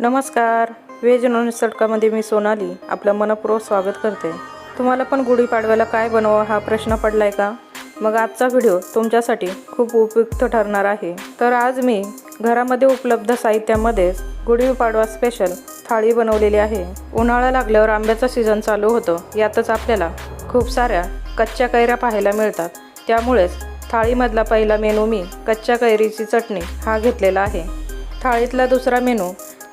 नमस्कार. Veg non तडकामध्ये मी सोनाली. आपलं मनपूर्वक स्वागत करते. तुम्हाला पण गुढीपाडव्याला काय बनवावं हा प्रश्न पडला आहे का? मग आजचा व्हिडिओ तुमच्यासाठी खूप उपयुक्त ठरणार आहे. तर आज मी घरामध्ये उपलब्ध साहित्यामध्येच गुढीपाडवा स्पेशल थाळी बनवलेली आहे. उन्हाळा लागल्यावर आंब्याचं सीझन चालू होतो. यातच आपल्याला खूप साऱ्या कच्च्या कैऱ्या पाहायला मिळतात. त्यामुळेच थाळीमधला पहिला मेनू मी कच्च्या कैरीची चटणी हा घेतलेला आहे. थाळीतला दुसरा मेनू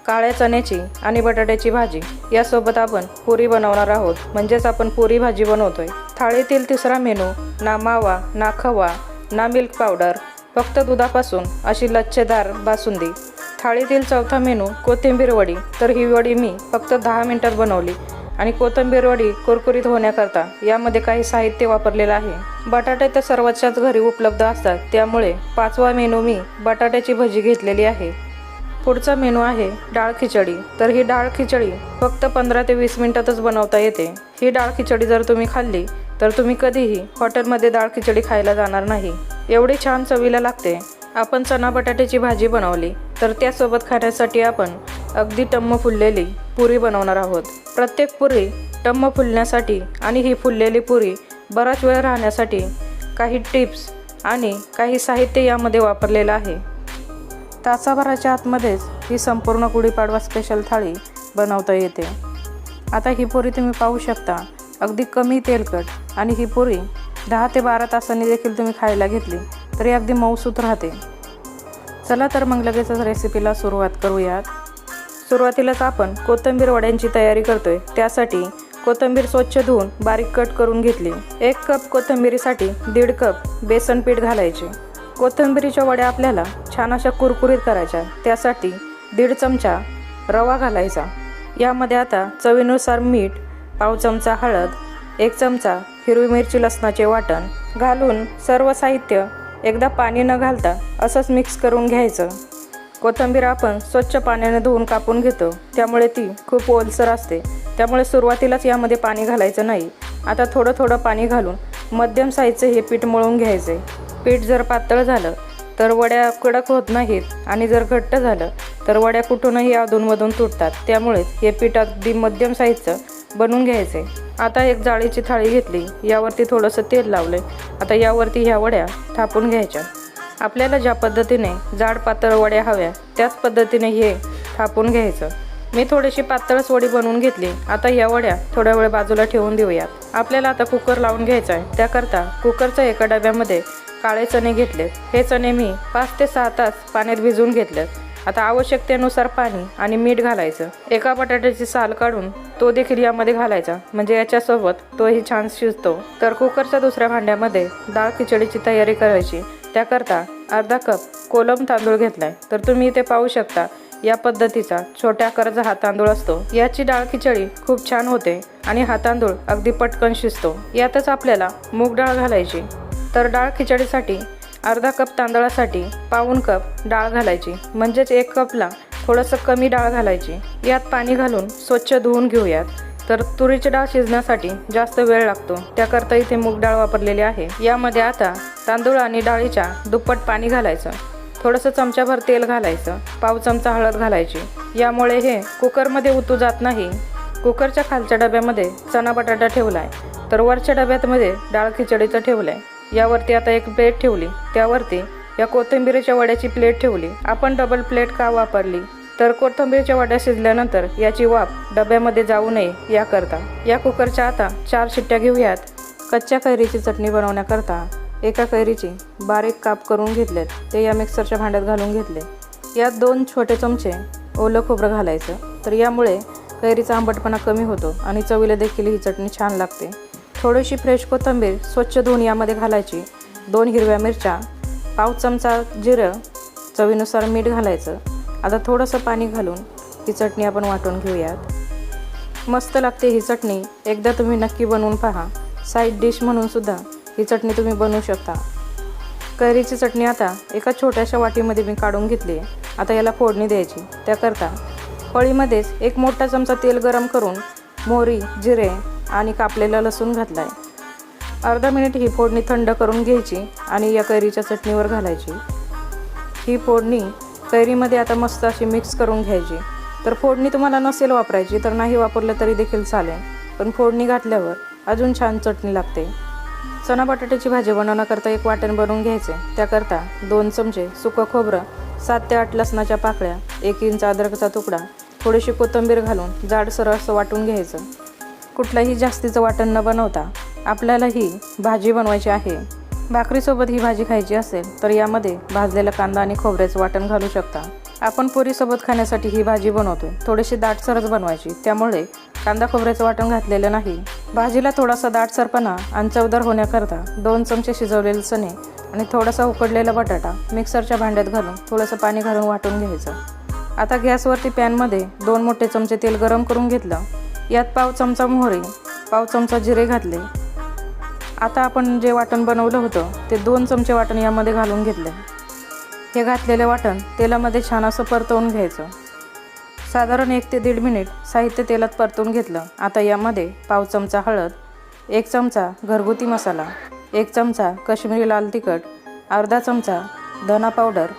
काळ्या चण्याची आणि बटाट्याची भाजी यासोबत आपण पुरी बनवणार आहोत. म्हणजेच आपण पुरी भाजी बनवतोय. थाळीतील तिसरा मेनू ना मावा ना खवा ना मिल्क पावडर फक्त दुधापासून अशी लच्छेदार बासुंदी. थाळीतील चौथा मेनू कोथिंबीर वडी. तर ही वडी मी फक्त दहा मिनिटात बनवली आणि कोथिंबीर वडी कुरकुरीत होण्याकरता यामध्ये काही साहित्य वापरलेलं आहे. बटाटे तर सर्वांच्याच घरी उपलब्ध असतात त्यामुळे पाचवा मेनू मी बटाट्याची भजी घेतलेली आहे. पुढचा मेनू आहे डाळ खिचडी. तर ही डाळ खिचडी फक्त पंधरा ते वीस मिनिटातच बनवता येते. ही डाळ खिचडी जर तुम्ही खाल्ली तर तुम्ही कधीही हॉटेलमध्ये डाळ खिचडी खायला जाणार नाही. एवढी छान चवीला लागते. आपण चना बटाट्याची भाजी बनवली तर त्यासोबत खाण्यासाठी आपण अगदी टम्म फुललेली पुरी बनवणार आहोत. प्रत्येक पुरी टम्म फुलण्यासाठी आणि ही फुललेली पुरी बराच वेळ राहण्यासाठी काही टिप्स आणि काही साहित्य यामध्ये वापरलेलं आहे. तासाभराच्या आतमध्येच ही संपूर्ण गुढीपाडवा स्पेशल थाळी बनवता येते. आता ही पुरी तुम्ही पाहू शकता. अगदी कमी तेलकट आणि ही पुरी दहा ते बारा तासांनी देखील तुम्ही खायला घेतली तरी अगदी मऊसूत राहते. चला तर मग लगेचच रेसिपीला सुरुवात करूयात. सुरुवातीलाच आपण कोथिंबीर वड्यांची तयारी करतोय. त्यासाठी कोथिंबीर स्वच्छ धुवून बारीक कट करून घेतली. एक कप कोथिंबीरीसाठी दीड कप बेसन पीठ घालायचे. कोथिंबीरीच्या वड्या आपल्याला छान अशा कुरकुरीत करायच्या. त्यासाठी दीड चमचा रवा घालायचा. यामध्ये आता चवीनुसार मीठ पाव चमचा हळद एक चमचा हिरवी मिरची लसणाचे वाटण घालून सर्व साहित्य एकदा पाणी न घालता असंच मिक्स करून घ्यायचं. कोथिंबीर आपण स्वच्छ पाण्याने धुवून कापून घेतो. त्यामुळे ती खूप ओलसर असते. त्यामुळे सुरुवातीलाच यामध्ये पाणी घालायचं नाही. आता थोडं थोडं पाणी घालून मध्यम साईजचं हे पीठ मळून घ्यायचे पीठ जर पातळ झालं तर वड्या कडक होत नाहीत आणि जर घट्ट झालं तर वड्या कुठूनही अधूनमधून तुटतात. त्यामुळेच हे पीठ अगदी मध्यम साईजचं बनवून घ्यायचे आता एक जाळीची थाळी घेतली यावरती थोडंसं तेल लावले आता यावरती ह्या वड्या थापून घ्यायच्या. आपल्याला ज्या पद्धतीने जाड पातळ वड्या हव्या त्याच पद्धतीने हे थापून घ्यायचं. मी थोडीशी पातळच वडी बनवून घेतली. आता या वड्या थोड्या वेळ बाजूला ठेवून देऊयात. आपल्याला आता कुकर लावून घ्यायचा आहे त्याकरता कुकरच्या एका डब्यामध्ये काळे चणे घेतलेत. हे चणे मी पाच ते सहा तास पाण्यात भिजवून घेतलेत. आता आवश्यकतेनुसार पाणी आणि मीठ घालायचं. एका बटाट्याची साल काढून तो देखील यामध्ये घालायचा. म्हणजे याच्यासोबत तोही छान शिजतो. तर कुकरच्या दुसऱ्या भांड्यामध्ये डाळ खिचडीची तयारी करायची. त्याकरता अर्धा कप कोलम तांदूळ घेतलाय. तर तुम्ही इथे पाहू शकता या पद्धतीचा छोट्या कर्ज हा तांदूळ असतो. याची डाळ खिचडी खूप छान होते आणि हा तांदूळ अगदी पटकन शिजतो. यातच आपल्याला मूग डाळ घालायची. तर डाळ खिचडीसाठी अर्धा कप तांदळासाठी पाऊन कप डाळ घालायची. म्हणजेच एक कपला थोडंसं कमी डाळ घालायची. यात पाणी घालून स्वच्छ धुवून घेऊयात. तर तुरीची डाळ शिजण्यासाठी जास्त वेळ लागतो. त्याकरता इथे मूग डाळ वापरलेली आहे. यामध्ये आता तांदूळ आणि डाळीच्या दुप्पट पाणी घालायचं. थोडंसं चमच्याभर तेल घालायचं. पाव चमचा हळद घालायची. यामुळे हे कुकरमध्ये उतू जात नाही. कुकरच्या खालच्या डब्यामध्ये चणा बटाटा ठेवला आहे तर वरच्या डब्यातमध्ये डाळ खिचडीचं ठेवलं आहे यावरती आता एक प्लेट ठेवली. त्यावरती या कोथिंबीरीच्या वड्याची प्लेट ठेवली. आपण डबल प्लेट का वापरली? तर कोथिंबीरच्या वड्या शिजल्यानंतर याची वाफ डब्यामध्ये जाऊ नये याकरता. या कुकरच्या आता चार शिट्ट्या घेऊयात. कच्च्या कैरीची चटणी बनवण्याकरता एका कैरीची बारीक काप करून घेतलेत. ते या मिक्सरच्या भांड्यात घालून घेतले. यात दोन छोटे चमचे ओलं खोबरं घालायचं. तर यामुळे कैरीचा आंबटपणा कमी होतो आणि चवीला देखील ही चटणी छान लागते. थोडीशी फ्रेश कोथिंबीर स्वच्छ धुवून यामध्ये घालायची. दोन हिरव्या मिरच्या पाव चमचा जिरं चवीनुसार मीठ घालायचं. आता थोडंसं पाणी घालून ही चटणी आपण वाटून घेऊयात. मस्त लागते ही चटणी. एकदा तुम्ही नक्की बनवून पहा. साईड डिश म्हणून सुद्धा ही चटणी तुम्ही बनवू शकता. कैरीची चटणी आता एका छोट्याशा वाटीमध्ये मी काढून घेतली. आहे आता याला फोडणी द्यायची. त्याकरता पळीमध्येच एक मोठा चमचा तेल गरम करून मोहरी जिरे आणि कापलेला लसूण घातला आहे अर्धा मिनिट ही फोडणी थंड करून घ्यायची आणि या कैरीच्या चटणीवर घालायची. ही फोडणी कैरीमध्ये आता मस्त अशी मिक्स करून घ्यायची. तर फोडणी तुम्हाला नसेल वापरायची तर नाही वापरलं तरी देखील चालेल. पण फोडणी घातल्यावर अजून छान चटणी लागते. चना बटाट्याची भाजी बनवण्याकरता एक वाटण बनवून घ्यायचे. त्याकरता दोन चमचे सुकं खोबरं सात ते आठ लसणाच्या पाकळ्या एक इंच अद्रकचा तुकडा थोडीशी कोथिंबीर घालून जाडसर असं वाटून घ्यायचं. कुठलंही जास्तीचं वाटण न बनवता आपल्याला ही भाजी बनवायची आहे. भाकरीसोबत ही भाजी खायची असेल तर यामध्ये भाजलेला कांदा आणि खोबऱ्याचं वाटण घालू शकता. आपण पुरीसोबत खाण्यासाठी ही भाजी बनवतो थोडीशी दाटसरच बनवायची त्यामुळे कांदा खोबऱ्याचं वाटण घातलेलं नाही. भाजीला थोडासा दाटसरपणा आणि चवदार होण्याकरता दोन चमचे शिजवलेले चणे आणि थोडासा उकडलेला बटाटा मिक्सरच्या भांड्यात घालून थोडंसं पाणी घालून वाटून घ्यायचं. आता गॅसवरती पॅनमध्ये दोन मोठे चमचे तेल गरम करून घेतलं. यात पाव चमचा मोहरी पाव चमचा जिरे घातले. आता आपण जे वाटण बनवलं होतं ते दोन चमचे वाटण यामध्ये घालून घेतले. हे घातलेले वाटण तेलामध्ये छान असं परतवून घ्यायचं. साधारण एक ते दीड मिनिट साहित्य तेलात परतवून घेतलं. आता यामध्ये पाव चमचा हळद एक चमचा घरगुती मसाला एक चमचा काश्मीरी लाल तिखट अर्धा चमचा धना पावडर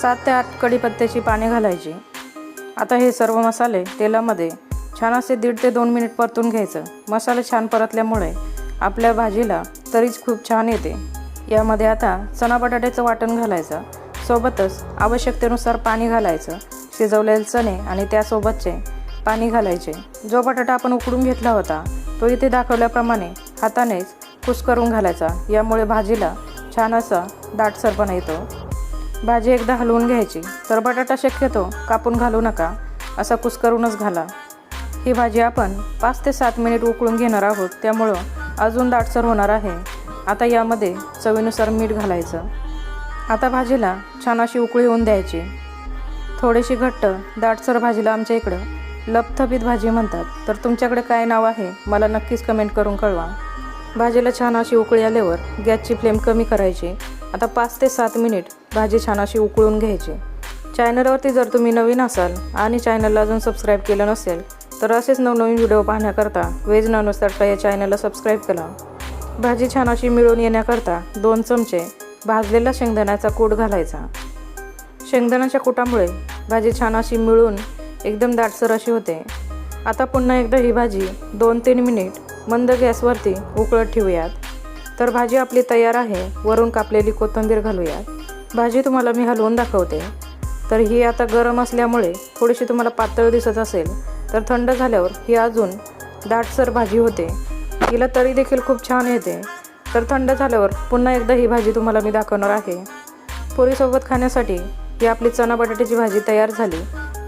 सात ते आठ कढीपत्त्याची पाने घालायची. आता हे सर्व मसाले तेलामध्ये छान असे दीड ते दोन मिनिट परतून घ्यायचं. मसाले छान परतल्यामुळे आपल्या भाजीला तरीच खूप छान येते. यामध्ये आता चणा बटाट्याचं वाटण घालायचं. सोबतच आवश्यकतेनुसार पाणी घालायचं. शिजवलेले चणे आणि त्यासोबतचे पाणी घालायचे. जो बटाटा आपण उकडून घेतला होता तो इथे दाखवल्याप्रमाणे हातानेच कुस्करून घालायचा. यामुळे भाजीला छान असा दाटसरपणा येतो. भाजी एकदा हलवून घ्यायची. तर बटाटा शक्यतो कापून घालू नका. असा कुस्करूनच घाला. ही भाजी आपण पाच ते सात मिनिट उकळून घेणार आहोत. त्यामुळं अजून दाटसर होणार आहे. आता यामध्ये चवीनुसार मीठ घालायचं. आता भाजीला छान अशी उकळी होऊन द्यायची. थोडीशी घट्ट दाटसर भाजीला आमच्या इकडं लपथबीत भाजी म्हणतात. तर तुमच्याकडे काय नाव आहे मला नक्कीच कमेंट करून कळवा. भाजीला छान अशी उकळी आल्यावर गॅसची फ्लेम कमी करायची. आता पाच ते सात मिनिट भाजी छान अशी उकळून घ्यायची. चॅनलवरती जर तुम्ही नवीन असाल आणि चॅनलला अजून सबस्क्राईब केलं नसेल तर असेच नवनवीन व्हिडिओ पाहण्याकरता वेज नॉनवेज या चॅनलला सबस्क्राईब करा. भाजी छान अशी मिळून येण्याकरता दोन चमचे भाजलेला शेंगदाण्याचा कूट घालायचा. शेंगदाण्याच्या कुटामुळे भाजी छान अशी मिळून एकदम दाटसर अशी होते. आता पुन्हा एकदा ही भाजी दोन तीन मिनिट मंद गॅसवरती उकळत ठेवूयात. तर भाजी आपली तयार आहे वरून कापलेली कोथिंबीर घालूयात. भाजी तुम्हाला मी हलवून दाखवते. तर ही आता गरम असल्यामुळे थोडीशी तुम्हाला पातळ दिसत असेल तर थंड झाल्यावर ही अजून दाटसर भाजी होते. हिला तरी देखील खूप छान येते. तर थंड झाल्यावर पुन्हा एकदा ही भाजी तुम्हाला मी दाखवणार आहे. पोरीसोबत खाण्यासाठी ही आपली चणा बटाट्याची भाजी तयार झाली.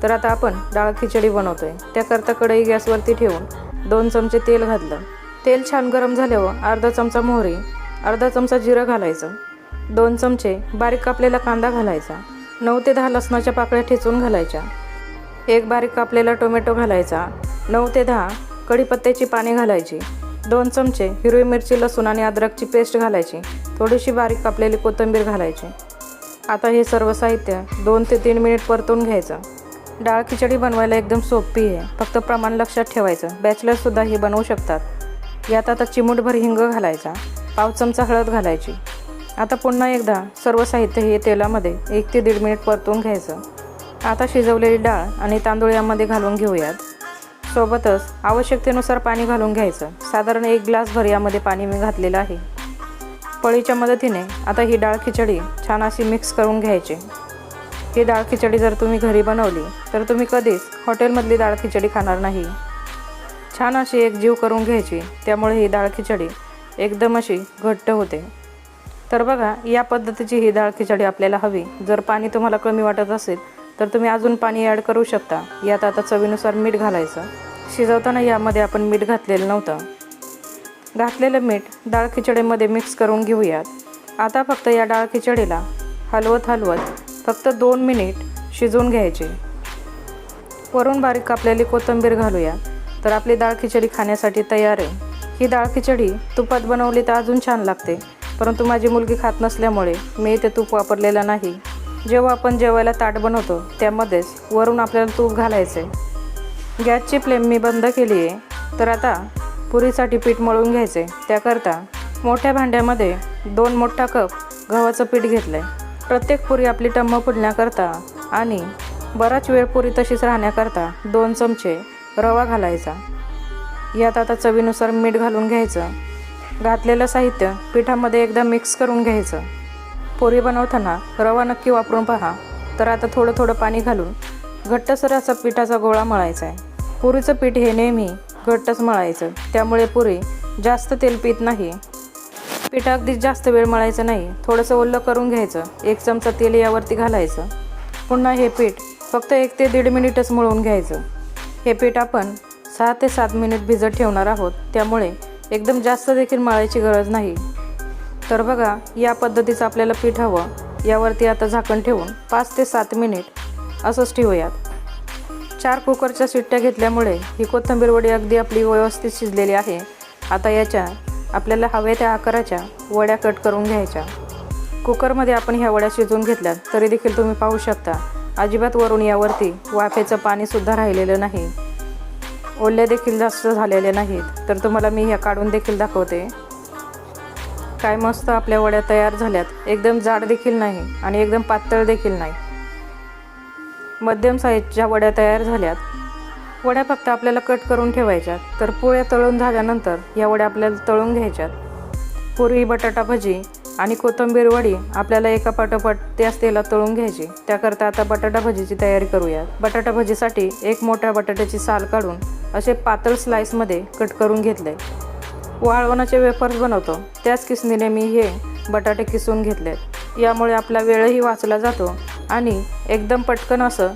तर आता आपण डाळ खिचडी बनवतोय. त्याकरता कढई गॅसवरती ठेवून दोन चमचे तेल घातलं. तेल छान गरम झाल्यावर अर्धा चमचा मोहरी अर्धा चमचा जिरं घालायचं. दोन चमचे बारीक कापलेला कांदा घालायचा. नऊ ते दहा लसणाच्या पाकळ्या ठेचून घालायच्या. एक बारीक कापलेला टोमॅटो घालायचा. नऊ ते दहा. कढीपत्त्याची पाने घालायची. दोन चमचे हिरवी मिरची लसूण आणि अद्रकची पेस्ट घालायची. थोडीशी बारीक कापलेली कोथिंबीर घालायची. आता हे सर्व साहित्य दोन ते तीन मिनिट परतून घ्यायचं. डाळ खिचडी बनवायला एकदम सोपी आहे. फक्त प्रमाण लक्षात ठेवायचं. बॅचलरसुद्धा ही बनवू शकतात. यात आता चिमूटभर हिंग घालायचा. पाव चमचा हळद घालायची. आता पुन्हा एकदा सर्व साहित्य हे तेलामध्ये एक ते दीड मिनिट परतून घ्यायचं. आता शिजवलेली डाळ आणि तांदूळ यामध्ये घालून घेऊयात. सोबतच आवश्यकतेनुसार पाणी घालून घ्यायचं. साधारण एक ग्लासभर यामध्ये पाणी मी घातलेलं आहे. पळीच्या मदतीने आता ही डाळ खिचडी छान अशी मिक्स करून घ्यायची. ही डाळ खिचडी जर तुम्ही घरी बनवली तर तुम्ही कधीच हॉटेलमधली डाळ खिचडी खाणार नाही. छान अशी एक जीव करून घ्यायची त्यामुळे ही डाळ खिचडी एकदम अशी घट्ट होते. तर बघा या पद्धतीची ही डाळ खिचडी आपल्याला हवी. जर पाणी तुम्हाला कमी वाटत असेल तर तुम्ही अजून पाणी ॲड करू शकता. यात आता चवीनुसार मीठ घालायचं. शिजवताना यामध्ये आपण मीठ घातलेलं नव्हतं. घातलेलं मीठ डाळ खिचडीमध्ये मिक्स करून घेऊयात. आता फक्त या डाळ खिचडीला हलवत हलवत फक्त दोन मिनिट शिजवून घ्यायचे. वरून बारीक कापलेली कोथिंबीर घालूया. तर आपली डाळ खिचडी खाण्यासाठी तयार आहे. ही डाळ खिचडी तुपात बनवली तर अजून छान लागते. परंतु माझी मुलगी खात नसल्यामुळे मी इथे तूप वापरलेलं नाही. जेव्हा आपण जेवायला ताट बनवतो त्यामध्येच वरून आपल्याला तूप घालायचं आहे गॅसची फ्लेम मी बंद केली आहे तर आता पुरीसाठी पीठ मळून घ्यायचे त्याकरता मोठ्या भांड्यामध्ये दोन मोठा कप गव्हाचं पीठ घेतलं आहे प्रत्येक पुरी आपली टम्म फुलण्याकरता आणि बराच वेळ पुरी तशीच राहण्याकरता दोन चमचे रवा घालायचा. यात आता चवीनुसार मीठ घालून घ्यायचं. घातलेलं साहित्य पिठामध्ये एकदा मिक्स करून घ्यायचं. पुरी बनवताना रवा नक्की वापरून पहा. तर आता थोडं थोडं पाणी घालून घट्टसर असा पिठाचा गोळा मळायचा आहे. पुरीचं पीठ हे नेहमी घट्टच मळायचं. त्यामुळे पुरी जास्त तेल पित नाही. पीठ अगदीच जास्त वेळ मळायचं नाही. थोडंसं ओल्लं करून घ्यायचं. एक चमचा तेल यावरती घालायचं. पुन्हा हे पीठ फक्त एक ते दीड मिनिटच मळून घ्यायचं. हे पीठ आपण सहा ते सात मिनिट भिजत ठेवणार आहोत. त्यामुळे एकदम जास्त देखील मळायची गरज नाही. तर बघा या पद्धतीचं आपल्याला पीठ हवं. यावरती आता झाकण ठेवून पाच ते सात मिनिट असंच ठेवूयात. चार कुकरच्या शिट्ट्या घेतल्यामुळे ही कोथिंबीर वडी अगदी आपली व्यवस्थित शिजलेली आहे. आता याच्या आपल्याला हव्या त्या आकाराच्या वड्या कट करून घ्यायच्या. कुकरमध्ये आपण ह्या वड्या शिजवून घेतल्यात तरी देखील तुम्ही पाहू शकता अजिबात वरून यावरती वाफेचं पाणीसुद्धा राहिलेलं नाही. ओल्या देखील जास्त झालेले नाहीत तर तुम्हाला मी ह्या काढून देखील दाखवते. काय मस्त आपल्या वड्या तयार झाल्यात. एकदम जाड देखील नाही आणि एकदम पातळ देखील नाही. मध्यम साईजच्या वड्या तयार झाल्यात. वड्या फक्त आपल्याला कट करून ठेवायच्यात. तर पोळ्या तळून झाल्यानंतर या वड्या आपल्याला तळून घ्यायच्यात. पुरी बटाटा भजी आणि कोथिंबीर वडी आपल्याला एका पाठोपाठ त्याच तेलात तळून घ्यायची. त्याकरता आता बटाटा भजीची तयारी करूया बटाटा भजीसाठी एक मोठ्या बटाट्याची साल काढून असे पातळ स्लाइसमध्ये कट करून घेतले वाळवणाचे वेफर्स बनवतो. त्याच किसनीने मी हे बटाटे किसून घेतलेत. यामुळे आपला वेळही वाचला जातो आणि एकदम पटकन असं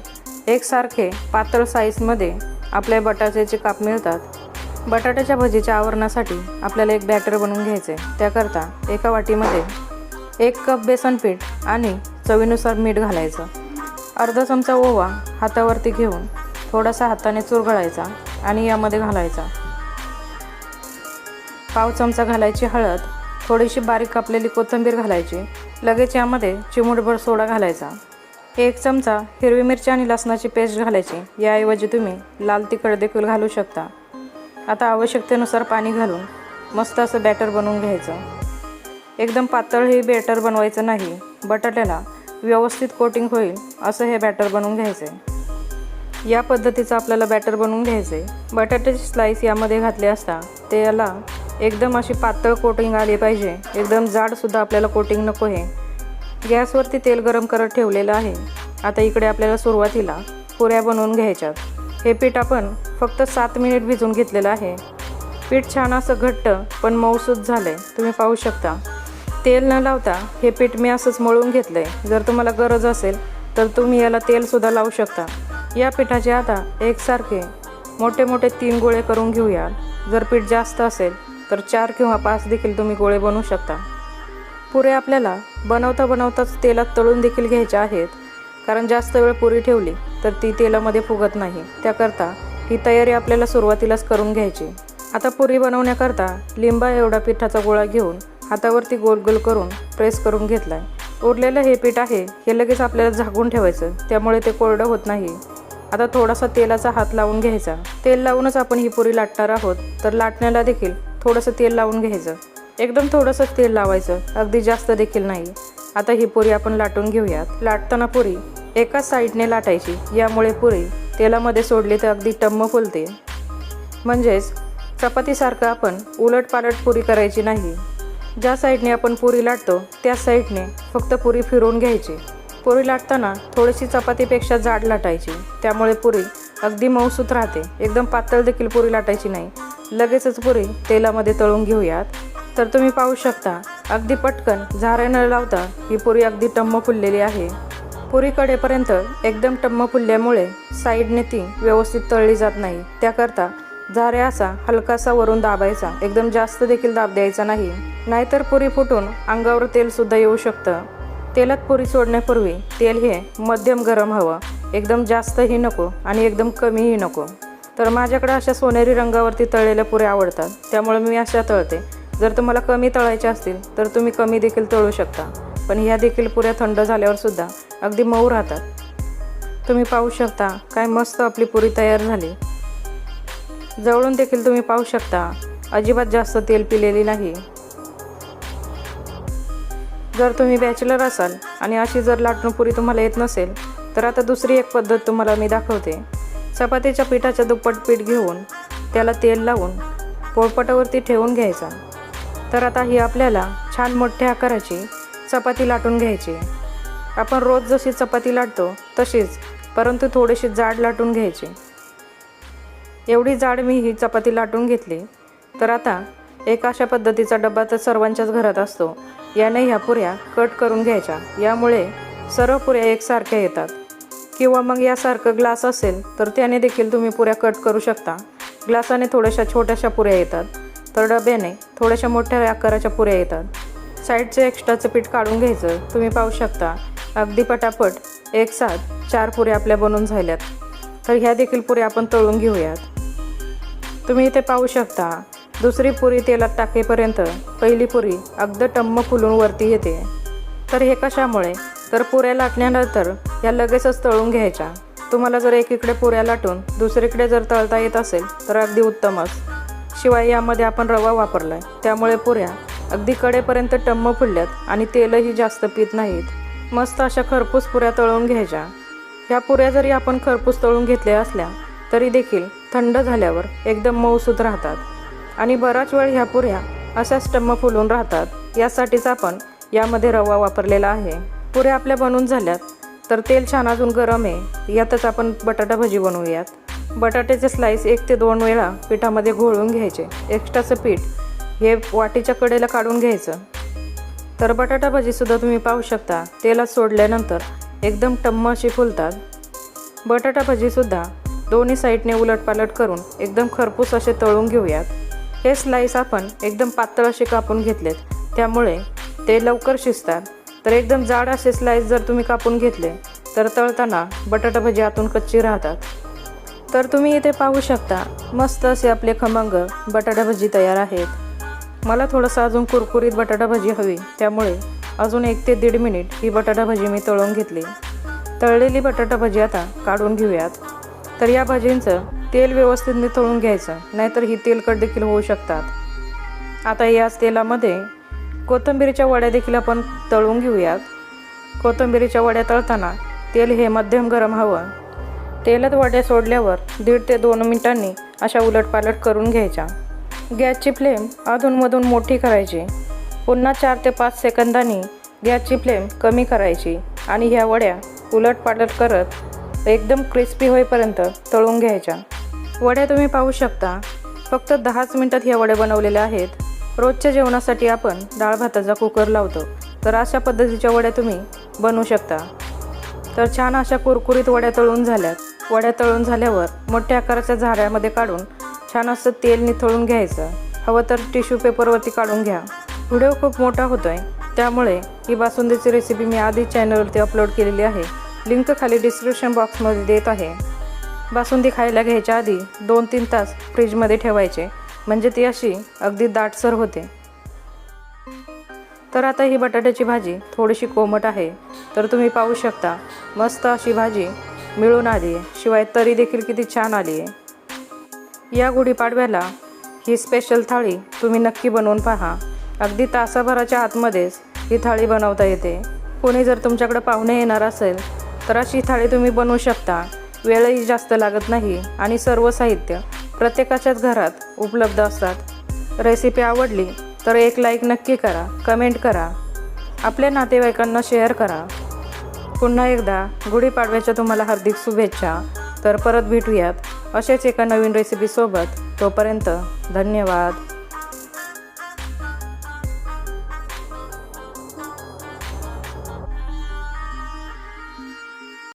एकसारखे पातळ साईजमध्ये आपल्या बटाट्याचे काप मिळतात. बटाट्याच्या भजीच्या आवरणासाठी आपल्याला एक बॅटर बनवून घ्यायचे. त्याकरता एका वाटीमध्ये एक कप बेसन पीठ आणि चवीनुसार मीठ घालायचं. अर्धा चमचा ओवा हातावरती घेऊन थोडासा हाताने चुरगळायचा आणि यामध्ये घालायचा. पाव चमचा घालायची हळद थोडीशी बारीक कापलेली कोथिंबीर घालायची लगेच यामध्ये चिमूटभर सोडा घालायचा. एक चमचा हिरवी मिरची आणि लसणाची पेस्ट घालायची याऐवजी तुम्ही लाल तिखट देखील घालू शकता. आता आवश्यकतेनुसार पाणी घालून मस्त असं बॅटर बनवून घ्यायचं. एकदम पातळ हे बॅटर बनवायचं नाही बटाट्याला व्यवस्थित कोटिंग होईल असं हे बॅटर बनवून घ्यायचं आहे. या पद्धतीचं आपल्याला बॅटर बनवून घ्यायचं आहे. बटाट्याची स्लाईस यामध्ये घातले असता ते याला एकदम अशी पातळ कोटिंग आली पाहिजे. एकदम जाडसुद्धा आपल्याला कोटिंग नको आहे गॅसवरती तेल गरम करत ठेवलेलं आहे. आता इकडे आपल्याला सुरुवातीला पुऱ्या बनवून घ्यायच्यात. हे पीठ आपण फक्त सात मिनिट भिजवून घेतलेलं आहे. पीठ छान असं घट्ट पण मऊसूद झालं आहे तुम्ही पाहू शकता. तेल न लावता हे पीठ मी असंच मळून घेतलं आहे जर तुम्हाला गरज असेल तर तुम्ही याला तेलसुद्धा लावू शकता. या पिठाचे आता एकसारखे मोठे मोठे तीन गोळे करून घेऊया. जर पीठ जास्त असेल तर चार किंवा पाच देखील तुम्ही गोळे बनवू शकता. पुरे आपल्याला बनवता बनवताच तेलात तळून देखील घ्यायचे आहेत. कारण जास्त वेळ पुरी ठेवली तर ती तेलामध्ये फुगत नाही. त्याकरता ही तयारी आपल्याला सुरुवातीलाच करून घ्यायची. आता पुरी बनवण्याकरता लिंबा एवढा पिठाचा गोळा घेऊन हातावरती गोल गोल करून प्रेस करून घेतलाय. उरलेलं हे पीठ आहे हे लगेच आपल्याला झाकून ठेवायचं. त्यामुळे ते कोरडं होत नाही. आता थोडासा तेलाचा हात लावून घ्यायचा. तेल लावूनच आपण ही पुरी लाटणार आहोत. तर लाटण्याला देखील थोडंसं तेल लावून घ्यायचं. एकदम थोडंसं तेल लावायचं. अगदी जास्त देखील नाही. आता ही पुरी आपण लाटून घेऊयात. लाटताना पुरी एकाच साईडने लाटायची. यामुळे पुरी तेलामध्ये सोडली तर अगदी टम्म फुलते. म्हणजेच चपातीसारखं आपण उलटपालट पुरी करायची नाही. ज्या साईडने आपण पुरी लाटतो त्या साईडने फक्त पुरी फिरवून घ्यायची. पुरी लाटताना थोडीशी चपातीपेक्षा जाड लाटायची. त्यामुळे पुरी अगदी मऊसूत राहते. एकदम पातळ देखील पुरी लाटायची नाही. लगेचच पुरी तेलामध्ये तळून घेऊयात. तर तुम्ही पाहू शकता अगदी पटकन झारे न लावता ही पुरी अगदी टम्म फुललेली आहे. पुरी कडेपर्यंत एकदम टम्म फुलल्यामुळे साईडने ती व्यवस्थित तळली जात नाही. त्याकरता झारे असा हलकासा वरून दाबायचा. एकदम जास्त देखील दाब द्यायचा नाही. नाहीतर पुरी फुटून अंगावर तेलसुद्धा येऊ शकतं. तेलात पुरी सोडण्यापूर्वी तेल हे मध्यम गरम हवं. एकदम जास्तही नको आणि एकदम कमीही नको. तर माझ्याकडे अशा सोनेरी रंगावरती तळलेल्या पुऱ्या आवडतात. त्यामुळे मी अशा तळते. जर तुम्हाला कमी तळायच्या असतील तर तुम्ही कमी देखील तळू शकता. पण ह्या देखील पुऱ्या थंड झाल्यावरसुद्धा अगदी मऊ राहतात. तुम्ही पाहू शकता काय मस्त आपली पुरी तयार झाली. जवळून देखील तुम्ही पाहू शकता अजिबात जास्त तेल पिलेली नाही. जर तुम्ही बॅचलर असाल आणि अशी जर लाटणं पुरी तुम्हाला येत नसेल तर आता दुसरी एक पद्धत तुम्हाला मी दाखवते. चपातीच्या पिठाच्या दुप्पट पीठ घेऊन त्याला तेल लावून पोळपटावरती ठेवून घ्यायचा. तर आता ही आपल्याला छान मोठ्या आकाराची चपाती लाटून घ्यायची. आपण रोज जशी चपाती लाटतो तशीच परंतु थोडीशी जाड लाटून घ्यायची. एवढी जाड मी ही चपाती लाटून घेतली तर आता एक अशा पद्धतीचा डब्बा तर सर्वांच्याच घरात असतो. याने ह्या पुऱ्या कट करून घ्यायच्या. यामुळे सर्व पुऱ्या एकसारख्या येतात. किंवा मग यासारखं ग्लास असेल तर त्याने देखील तुम्ही पुऱ्या कट करू शकता. ग्लासाने थोड्याशा छोट्याशा पुऱ्या येतात. तर डब्याने थोड्याशा मोठ्या आकाराच्या पुऱ्या येतात. साईडचं एक्स्ट्राचं पीठ काढून घ्यायचं. तुम्ही पाहू शकता. अगदी पटापट एक साथ चार पुऱ्या आपल्या बनून झाल्यात. तर ह्या देखील पुऱ्या आपण तळून घेऊयात. तुम्ही इथे पाहू शकता. दुसरी पुरी तेलात टाकेपर्यंत पहिली पुरी अगदी टम्म फुलून वरती येते. तर हे कशामुळे? तर पुऱ्या लाटल्यानंतर ह्या लगेचच तळून घ्यायच्या. तुम्हाला जर एकीकडे पुऱ्या लाटून दुसरीकडे जर तळता येत असेल तर अगदी उत्तमच. शिवाय यामध्ये आपण रवा वापरला आहे त्यामुळे पुऱ्या अगदी कडेपर्यंत टम्म फुलल्यात आणि तेलही जास्त पित नाहीत. मस्त अशा खरपूस पुऱ्या तळून घ्यायच्या. ह्या पुऱ्या जरी आपण खरपूस तळून घेतल्या असल्या तरी देखील थंड झाल्यावर एकदम मऊसूत राहतात. आणि बराच वेळ ह्या पुऱ्या अशाच टम्म फुलून राहतात. यासाठीच आपण यामध्ये रवा वापरलेला आहे. पुऱ्या आपल्या बनून झाल्यात. तर तेल छान अजून गरम आहे. यातच आपण बटाटा भजी बनवूयात. बटाट्याचे स्लाईस एक ते दोन वेळा पिठामध्ये घोळून घ्यायचे. एक्स्ट्राचं पीठ हे वाटीच्या कडेला काढून घ्यायचं. तर बटाटा भजीसुद्धा तुम्ही पाहू शकता. तेलात सोडल्यानंतर एकदम टम्म अशी फुलतात. बटाटा भजीसुद्धा दोन्ही साईडने उलटपालट करून एकदम खरपूस असे तळून घेऊयात. हे स्लाईस आपण एकदम पातळ असे कापून घेतलेत. त्यामुळे ते लवकर शिजतात. तर एकदम जाड असे स्लाईस जर तुम्ही कापून घेतले तर तळताना बटाटा भजी आतून कच्ची राहतात. तर तुम्ही इथे पाहू शकता मस्त असे आपले खमंग बटाटा भजी तयार आहेत. मला थोडंसं अजून कुरकुरीत बटाटा भजी हवी त्यामुळे अजून एक ते दीड मिनिट ही बटाटा भजी मी तळून घेतली. तळलेली बटाटा भजी आता काढून घेऊयात. तर या भाजींचं तेल व्यवस्थित तळून घ्यायचं नाहीतर ही तेलकट देखील होऊ शकतात. आता याच तेलामध्ये कोथिंबीरीच्या वड्या देखील आपण तळून घेऊयात. कोथिंबीरीच्या वड्या तळताना तेल हे मध्यम गरम हवं. तेलात वड्या सोडल्यावर दीड ते दोन मिनिटांनी अशा उलटपालट करून घ्यायच्या. गॅसची फ्लेम अधूनमधून मोठी करायची. पुन्हा चार ते पाच सेकंदांनी गॅसची फ्लेम कमी करायची आणि ह्या वड्या उलटपालट करत एकदम क्रिस्पी होईपर्यंत तळून घ्यायच्या. वड्या तुम्ही पाहू शकता. फक्त दहाच मिनटात ह्या वड्या बनवलेल्या आहेत. रोजच्या जेवणासाठी आपण डाळ भाताचा कुकर लावतो. तर अशा पद्धतीच्या वड्या तुम्ही बनवू शकता. तर छान अशा कुरकुरीत वड्या तळून झाल्यात. वड्या तळून झाल्यावर मोठ्या आकाराच्या झाड्यामध्ये काढून छान असं तेल निथळून घ्यायचं. हवं तर टिश्यू पेपरवरती काढून घ्या. व्हिडिओ खूप मोठा होतो आहे त्यामुळे ही बासुंदीची रेसिपी मी आधीच चॅनलवरती अपलोड केलेली आहे. लिंक खाली डिस्क्रिप्शन बॉक्समध्ये देत आहे. बासुंदी खायला घ्यायच्या आधी दोन तीन तास फ्रीजमध्ये ठेवायचे. म्हणजे ती अशी अगदी दाटसर होते. तर आता ही बटाट्याची भाजी थोडीशी कोमट आहे तर तुम्ही पाहू शकता मस्त अशी भाजी मिळून आली आहे. शिवाय तरी देखील किती छान आली आहे. या गुढीपाडव्याला ही स्पेशल थाळी तुम्ही नक्की बनवून पहा. अगदी तासाभराच्या आतमध्येच ही थाळी बनवता येते. कोणी जर तुमच्याकडे पाहुणे येणार असेल तर अशी थाळी तुम्ही बनवू शकता. वेळही जास्त लागत नाही आणि सर्व साहित्य प्रत्येकाच्याच घरात उपलब्ध असतात. रेसिपी आवडली तर एक लाईक नक्की करा कमेंट करा. आपल्या नातेवाईकांना शेअर करा. पुन्हा एकदा गुढीपाडव्याच्या तुम्हाला हार्दिक शुभेच्छा. तर परत भेटूयात असेच एका नवीन रेसिपीसोबत तोपर्यंत धन्यवाद.